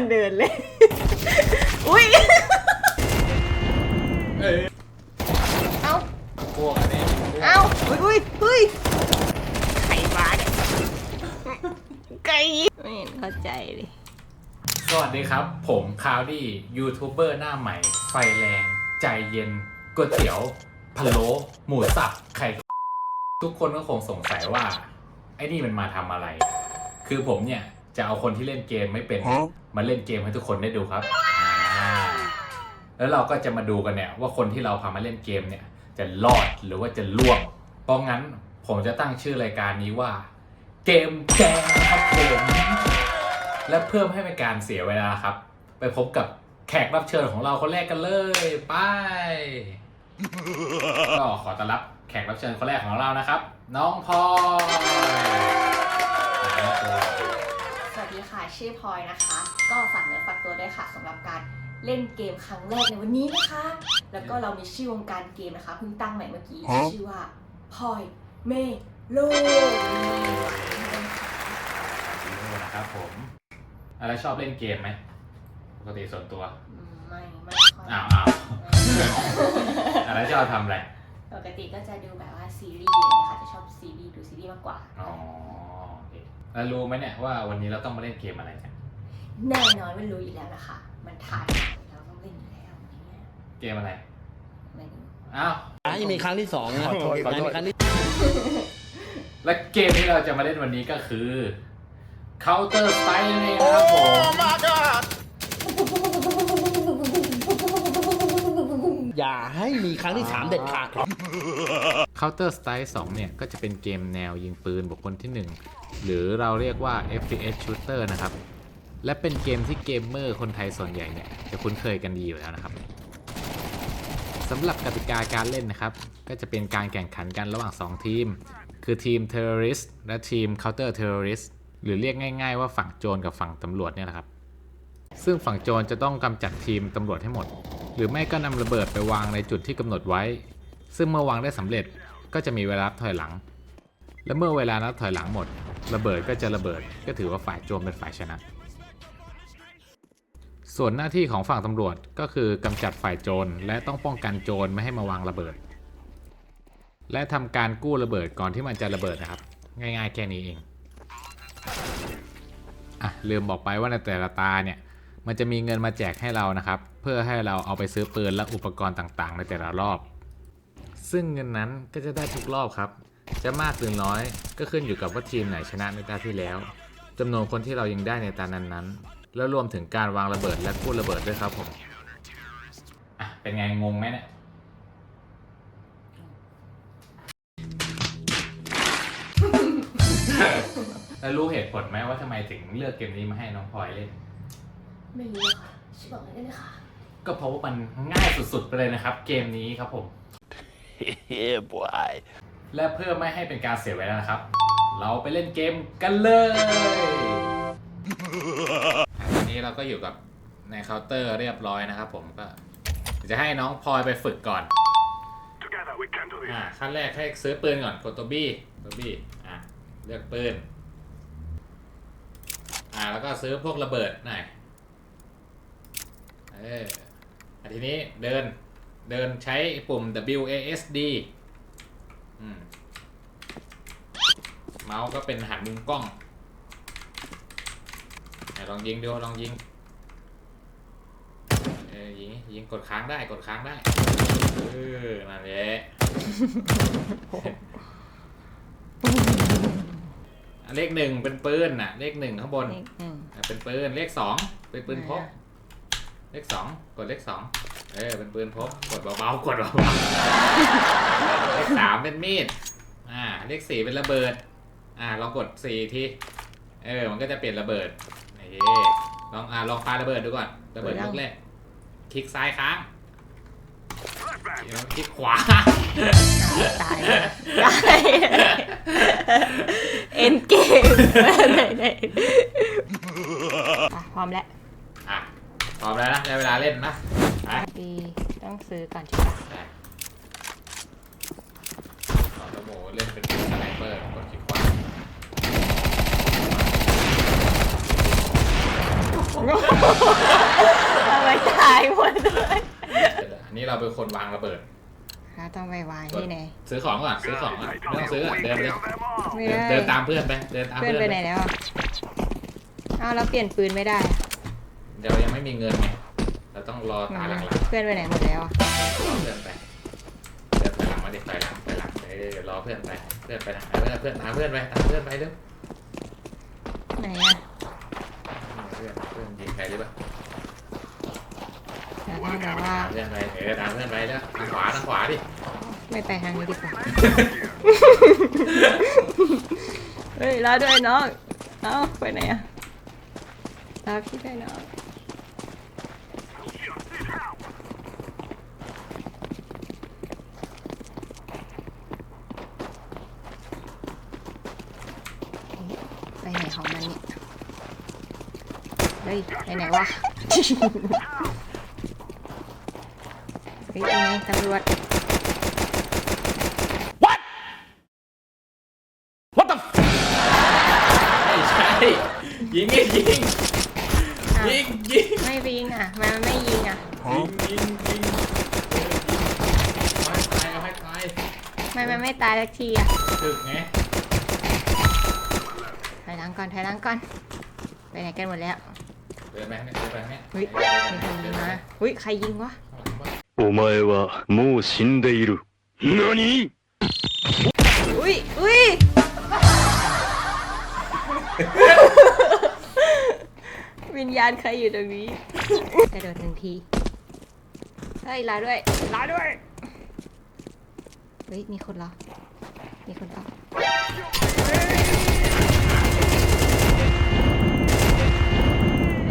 ทันเดินเลย อุ้ย เอ้ยเอ้า พวกอันนี้เอ้า อุ้ยอุ้ยเฮ้ยไข่มาเนี่ยไก่ไม่เห็นเข้าใจเลย สวัสดีครับ ผมคาวดี้ยูทูบเบอร์หน้าใหม่ ไฟแรง ใจเย็นก๋วยเตี๋ยวพะโล้หมูสับไข่ ทุกคนก็คงสงสัยว่า ไอ้นี่มันมาทำอะไร คือผมเนี่ย จะเอาคนที่เล่นเกมไม่เป็นมาเล่นเกมให้ทุกคนได้ดูครับอ่าแล้วเราก็จะมาดูกันเนี่ยว่าคนที่เราพามาเล่นเกมเนี่ย จะรอดหรือว่าจะล่วง เพราะงั้นผมจะตั้งชื่อรายการนี้ว่า เกมแกงครับผมและเพื่อไม่ให้เป็นการเสียเวลาครับ ไปพบกับแขกรับเชิญของเราคนแรกกันเลยไปก็ขอต้อนรับแขกรับเชิญคนแรกของเรานะครับ น้องพลอยสวัส ดีค่ะชื่อพลอยนะคะ ก็ฝากเนื้อฝากตัวด้วยค่ะสำหรับการเล่นเกมครั้งแรกในวันนี้นะคะ แล้วก็เรามีชื่อวงการเกมนะคะเพิ่งตั้งใหม่เมื่อกี้ชื่อว่าพลอยเมโลนะครับผมอะไรชอบเล่นเกมไหมปกติส่วนตัวอืมไม่ไม่ค่อยอ้าวอ้าวอะไรชอบทำอะไรปกติก็จะดูแบบว่าซีรีส์อะไรอย่างเงี้ยค่ะจะชอบซีรีส์ดูซีรีส์มากกว่าอ๋อโอเค แล้วรู้ไหมเนี่ยว่าวันนี้เราต้องมาเล่นเกมอะไรกันแน่นอนว่ารู้อยู่แล้วนะคะ มันถ่ายเราต้องเล่นอยู่แล้วเนี่ยเกมอะไรไม่รู้อ้าวอะยังมีครั้งที่สองนะขอโทษขอโทษ ยังมีครั้งที่และเกมที่เราจะมาเล่นวันนี้ก็คือ Counter Strike นั่นเองนะครับผม อย่าให้มีครั้งที่สามเด็ดขาด Counter Strike 2 เนี่ย ก็จะเป็นเกมแนวยิงปืนบุคคลที่ 1 หรือเราเรียกว่า FPS Shooter นะครับ และเป็นเกมที่เกมเมอร์คนไทยส่วนใหญ่เนี่ย จะคุ้นเคยกันดีอยู่แล้วนะครับสำหรับกติกาการเล่นนะครับ ก็จะเป็นการแข่งขันกันระหว่าง 2 ทีม คือทีม Terrorist และทีม Counter Terrorist หรือเรียกง่าย ๆ ว่าฝั่งโจรกับฝั่งตำรวจเนี่ยแหละครับ ซึ่งฝั่งโจรจะต้องกำจัดทีมตำรวจให้หมด หรือไม่ก็นำระเบิดไปวางในจุดที่กำหนดไว้ ซึ่งเมื่อวางได้สำเร็จก็จะมีเวลาถอยหลัง และเมื่อเวลานับถอยหลังหมด ระเบิดก็จะระเบิด ก็ถือว่าฝ่ายโจรเป็นฝ่ายชนะ ส่วนหน้าที่ของฝั่งตำรวจก็คือกำจัดฝ่ายโจรและต้องป้องกันโจรไม่ให้มาวางระเบิด และทำการกู้ระเบิดก่อนที่มันจะระเบิดนะครับ ง่ายๆแค่นี้เองอะลืมบอกไปว่าในแต่ละตาเนี่ย มันจะมีเงินมาแจกให้เรานะครับ เพื่อให้เราเอาไปซื้อปืนและอุปกรณ์ต่างๆ ในแต่ละรอบ ซึ่งเงินนั้นก็จะได้ทุกรอบครับ จะมากหรือน้อยก็ขึ้นอยู่กับว่าทีมไหนชนะในตาที่แล้วจำนวนคนที่เรายิงได้ในตานั้นๆ แล้วรวมถึงการวางระเบิดและกู้ระเบิดด้วยครับผมอะเป็นไงงงไหมเนี่ยแล้วรู้เหตุผลไหมว่าทำไมถึงเลือกเกมนี้มาให้น้องพลอยเล่น ไม่รู้อะค่ะช่วยบอกหน่อยได้ไหมคะก็เพราะว่ามันง่ายสุดๆไปเลยนะครับ เกมนี้ครับผม yeah, boy. และเพื่อไม่ให้เป็นการเสียเวลานะครับ เราไปเล่นเกมกันเลยอันนี้เราก็อยู่กับในเคาน์เตอร์เรียบร้อยนะครับผมก็จะให้น้องพลอยไปฝึกก่อน Together we can do อ่าขั้นแรกให้ซื้อปืนก่อนกดตัวบี้ตัวบี้อะเลือกปืน อ่าแล้วก็ซื้อพวกระเบิดหน่อย เอออะทีนี้เดินเดินใช้ปุ่ม W A S D อืมเมาส์ก็เป็นหันมุมกล้องไหนลองยิงดูลองยิงเออยิงยิงกดค้างได้กดค้างได้เออนั่นแหละอะเลขหนึ่งเป็นปืนน่ะ เลขหนึ่งข้างบนเลขหนึ่งอะเป็นปืนเลขสองเป็นปืนพก เลขสองกดเลขสองเออเป็นปืนพกกดเบาๆกดเบาๆเลขสามเป็นมีดอ่าเลขสี่เป็นระเบิด อ่าลองกดสี่ทีเออมันก็จะเปลี่ยนระเบิดนี่ลองอ่าลองปาระเบิดดูก่อนระเบิดลูกแรกคลิกซ้ายค้างเดี๋ยวคลิกขวาตายตายเอ็นเกมไหนไหนอะพร้อมแล้วอะ พร้อมแล้วนะได้เวลาเล่นนะไปปีต้องซื้อก่อนใช่ปะได้ขอตะโมเล่นเป็นสไนเปอร์กดคลิกขวาทำไมตายหมดเลยอันนี้เราเป็นคนวางระเบิดเราต้องไปวางที่ไหนซื้อของก่อนซื้อของก่อนไม่ต้องซื้ออะเดินเลยไม่เดินได้เดินตามเพื่อนไปเดินตามเพื่อนเพื่อนไปไหนแล้วอะเอาเราเปลี่ยนปืนไม่ได้อะ เดี๋ยวยังไม่มีเงินไงเราต้องรอตาหลังเพื่อนไปไหนหมดแล้วอะๆรอเพื่อนไปเดินถอยหลังมาดิถอยหลังถอยหลังเออรอเพื่อนไปเพื่อนไปทางไหนเพื่อนเพื่อนตามเพื่อนไปตามเพื่อนไปเร็วไหนอะเพื่อนเพื่อนยิงใครหรือเปล่าแต่ต้องแบบว่าตามเพื่อนไปเออตามเพื่อนไปแล้วทางขวาทางขวาดิไม่ไปทางนี้ดีกว่า เฮ้ยรอด้วยน้อง เอ้าไปไหนอะรอพี่ด้วยน้องไปไหนของมันเนี่ยเฮ้ยไปไหนวะเฮ้ยยังไงตำรวจไม่ใช่ยิงไงยิงอะยิงยิงไม่ไปยิงอะทำไมมันไม่ยิงอะ ยิงยิงยิงเออยิงเอาให้ตายเอาให้ตายทำไมมันไม่ตายสักทีอะถึกไงถอยหลังก่อนถอยหลังก่อน ไปไหนกันหมดแล้ว เดินไปข้างนี้เดินไปข้างนี้ เฮ้ยมีคนยิงมาเฮ้ย ใครยิงวะ お前はもう死んでいる。何 อุ้ยอุ้ย วิญญาณใครอยู่ตรงนี้ กระโดดหนึ่งที เฮ้ยลาด้วยลาด้วย เฮ้ย มีคนเหรอ มีคนเปล่า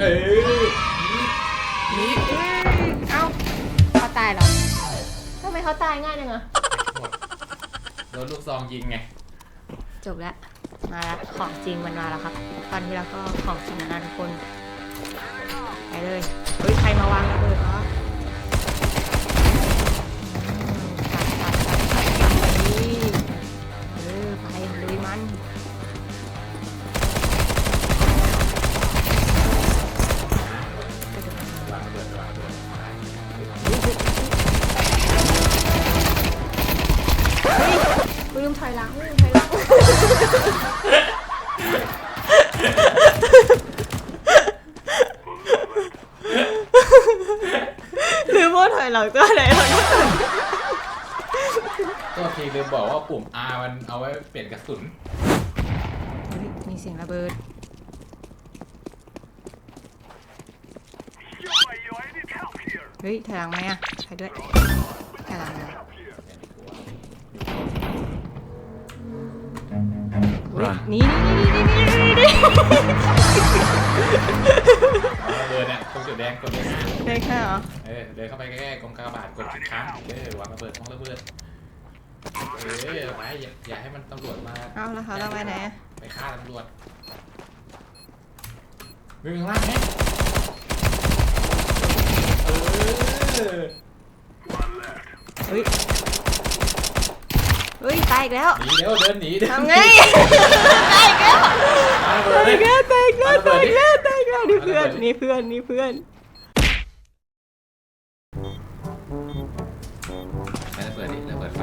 เอ้ยนี่เอ้าเขาตายเหรอทำไมเขาตายง่ายจังอะโดนลูกซองยิงไง จบแล้ว มาแล้วของจริงมันมาแล้วครับ ตอนที่แล้วก็ของจริงนะทุกคน ไปเลย เฮ้ย ใครมาวาง ลืมว่าถอยหลังตัวไหนหลังก็ทีลืมบอกว่าปุ่ม R มันเอาไว้เปลี่ยนกระสุนมีเสียงระเบิด เฮ้ยถอยหลังไหมอะไปด้วยถอยหลังไหมเฮ้ยหนี่นี่นี่นี่นี่นี่ รงจุดแดงกดเลยนะได้แค่เหรอเออเดินเข้าไปใกล้ๆกองกากบาทกดสิบครั้งเออวางระเบิดของระเบิดเออไปอย่าอย่าให้มันตำรวจมาเอาแล้วเขาต้องไปไหนอะไปฆ่าตำรวจวิ่งข้างล่างไหมเออเฮ้ยเฮ้ยตายอีกแล้วหนีเร็วเดินหนีเดินทำไง ตายอีกแล้วมาระเบิตาดยเลอียกแล้วตายอีกแล้วตายอีกแล้วตาย อีกแล้วนี่เพื่อนนี่เพื่อนนี่เพื่อนไม่ระเปิดดิระเปิดไฟ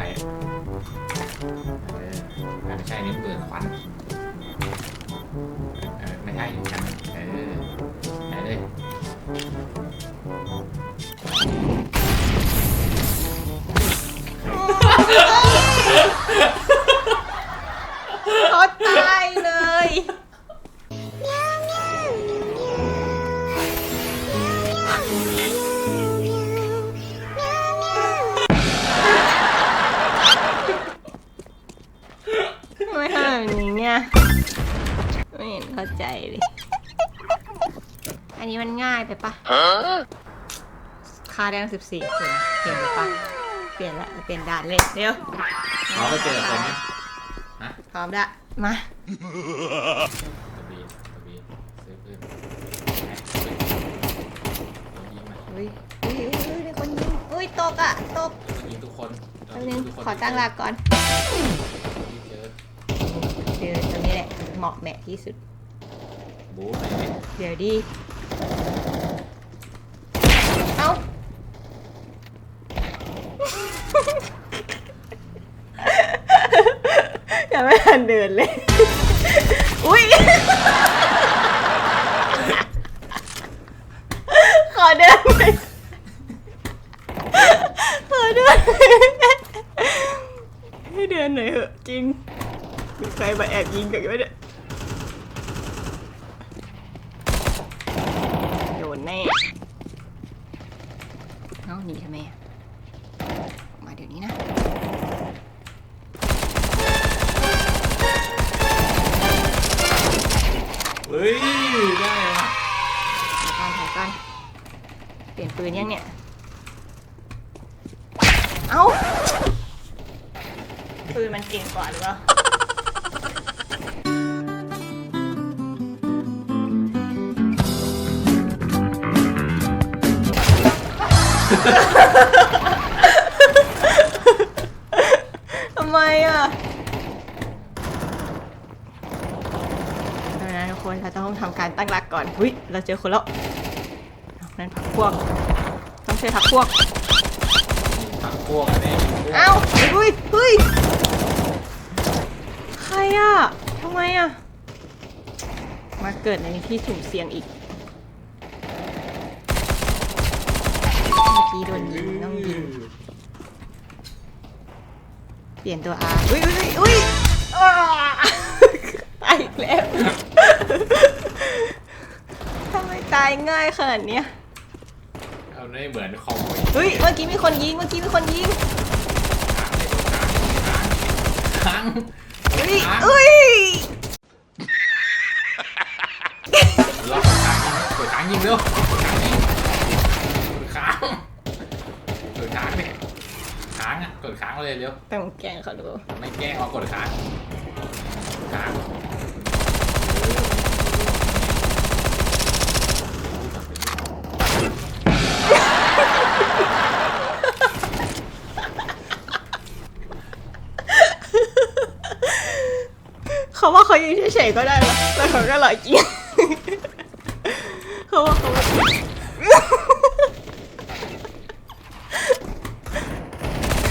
เออไม่ใช่นี่เปิดควันเออไม่ใช่ฉัน ไม่เห็นเข้าใจเลย อันนี้มันง่ายไปปะ Huh? ค่าแดงสิบสี่คนเปลี่ยนไปปะเปลี่ยนละเปลี่ยนด่านเลยเร็วเขาไปเจอคนไหมฮะพร้อมละมาตะบีตะบีซื้อปืนแม็กซ์ปืนยิงมาอุ้ยอุ้ยอุ้ยอุ้ยมีคนยิงอุ้ยตกอะตกยิงทุกคนแป๊บนึงขอตั้งหลักก่อนที่เจอเดี๋ย เหมาะแมะที่สุดเดี๋ยวดีเอ้า ยังไม่ทันเดินเลย อุ้ย ขอเดินไปขอเดินให้เดินหน่อยเหอะจริงมีใครมาแอบยิงกันไม่ได้าหนีทำไมอะออกมาเดี๋ยวนี้นะ เฮ้ย ได้ว่ะถ่ายกันถ่ายกันเปลี่ยนปืนยังเนี่ย เอ้า ปืนมันเก่งกว่าหรือเปล่า ทำไมอะเดี๋ยวนะทุกคนเราต้องทำการตั้งหลักก่อนหุ้ยเราเจอคนแล้วเอานั่นพักพวก ต้องช่วยพักพวก ผักพวกอันนี้เอ้าเฮ้ยเฮ้ยใครอะทำไมอะ มาเกิดในที่สุ่มเสี่ยงอีก เมื่อกี้ โดนยิงต้องยิงเปลี่ยนตัว R อุ้ยอุ้ยอุ้ยอ้าตายอีกแล้วทำไมตายง่ายขนาดเนี้ยเอาได้เหมือนคอมเฮ้ยเมื่อกี้มีคนยิงเมื่อกี้มีคนยิงค้างเฮ้ยเฮ้ยรอบกดค้างยิงกดค้างยิงเร็วกดค้างกดค้างดิ ค้างอะ กดค้างเลยเร็วต้องแกล้งเขาดูไม่แกล้งเอากดค้างค้างเขาว่าเขายืนเฉยๆก็ได้นะแต่เขาก็หล่อจริงเขาว่าเขา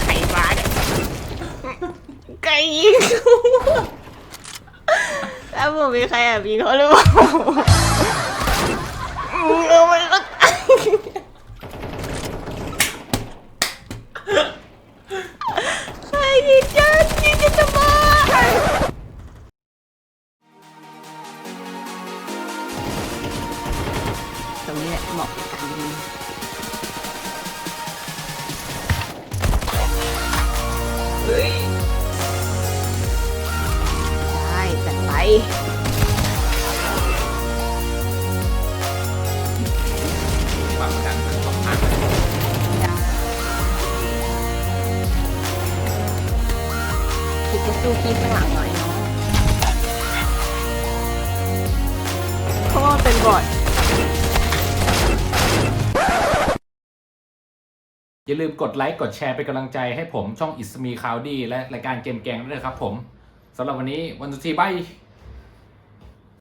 ใครบ้าเนี่ยไก่ยิงแล้วผ มีใครแอบยิงเขาหรือเปล่า ดูคลิปข้างหลังหน่อยเนาะเพราะว่ามันเป็นบอดอย่าลืมกดไลค์กดแชร์เป็นกำลังใจให้ผมช่องอิสมีคาวดี้และรายการเกมแกงด้วยนะครับผมสำหรับวันนี้วันสุดทีบาย